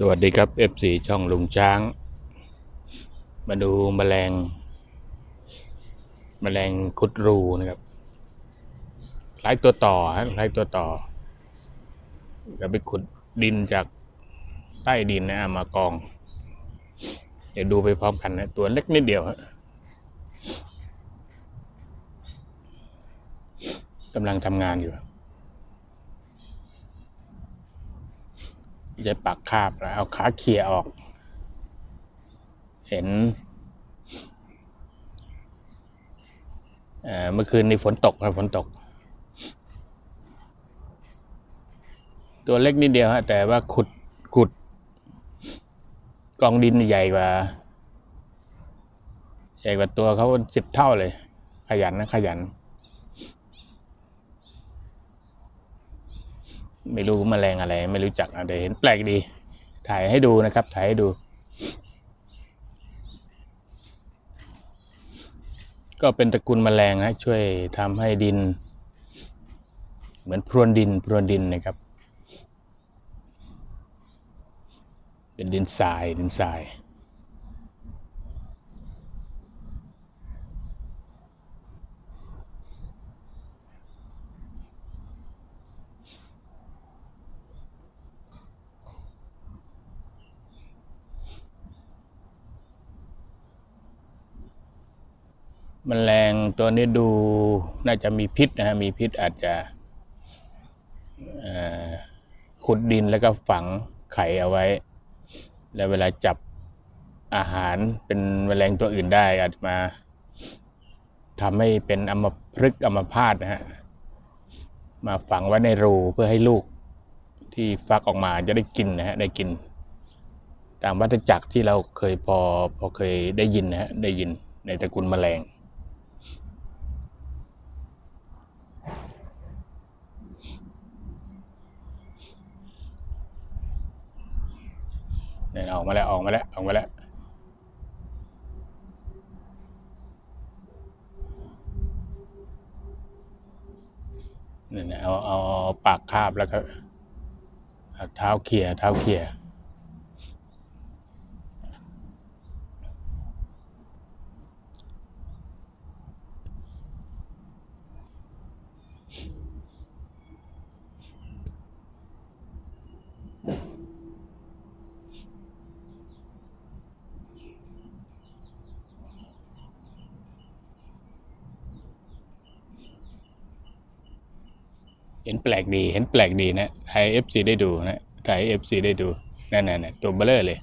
สวัสดีครับ F4 ช่องลุงช้าง มาดูแมลงแมลงคุดรูนะครับคล้ายตัวต่อฮะคล้ายตัวต่อก็ไปขุดดินจากใต้ดินนะมากอง เดี๋ยวดูไปพร้อมกันนะ ตัวเล็กนิดเดียวฮะกำลังทำงานอยู่ จะปักคาบแล้วเอาขาเขี่ยออก เห็นเมื่อคืนนี้ฝนตกครับฝนตก ตัวเล็กนิดเดียวฮะแต่ว่าขุดขุด กองดินใหญ่กว่า ใหญ่กว่าตัวเขาสิบเท่าเลย ขยันนะขยัน ไม่รู้แมลงอะไร ไม่รู้จักนะแต่เห็นแปลกดี ถ่ายให้ดูนะครับ ถ่ายให้ดู ก็เป็นตระกูลแมลงนะช่วยทำให้ดิน เหมือนพรวนดินพรวนดินนะครับ เป็นดินทรายดินทราย มแมลงตัวนี้ดูน่าจะมีพิษนะฮะมีพิษอาจจะขุดดินแล้วก็ฝังไข่เอาไว้ แล้วเวลาจับอาหารเป็นแมลงตัวอื่นได้อาจจะมาทำให้เป็นอมพฤกษ์อมพาตนะฮะมาฝังไว้ในรูเพื่อให้ลูกที่ฟักออกมาจะได้กินนะฮะได้กิน ตามวัฏจักรที่เราเคยพอพอเคยได้ยินนะฮะได้ยินในตระกูลแมลง เนี่ยออกมาแล้วออกมาแล้วออกมาแล้วเนี่ยเอาเอาปากคาบแล้วก็เท้าเขี่ยเท้าเขี่ย เห็นแปลกดี เห็นแปลกดีนะไทยเอฟซีได้ดูนะไทยเอฟซีได้ดู นั่นน่ะตัวเบลเลอร์เลย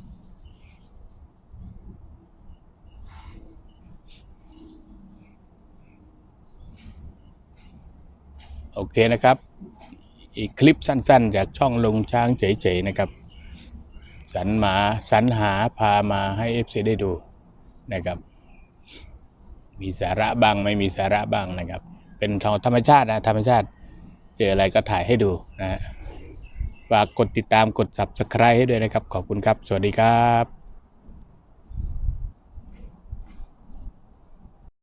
โอเคนะครับ อีกคลิปสั้นๆ จากช่องลงช้างเฉยๆนะครับ สรรหมาสรรหาพามาให้เอฟซีได้ดูนะครับ มีสาระบ้างไม่มีสาระบ้างนะครับ เป็นธรรมชาตินะธรรมชาติ เจออะไรก็ถ่ายให้ดูนะฮะฝากกดติดตามกด subscribe ให้ด้วยนะครับ ขอบคุณครับ สวัสดีครับ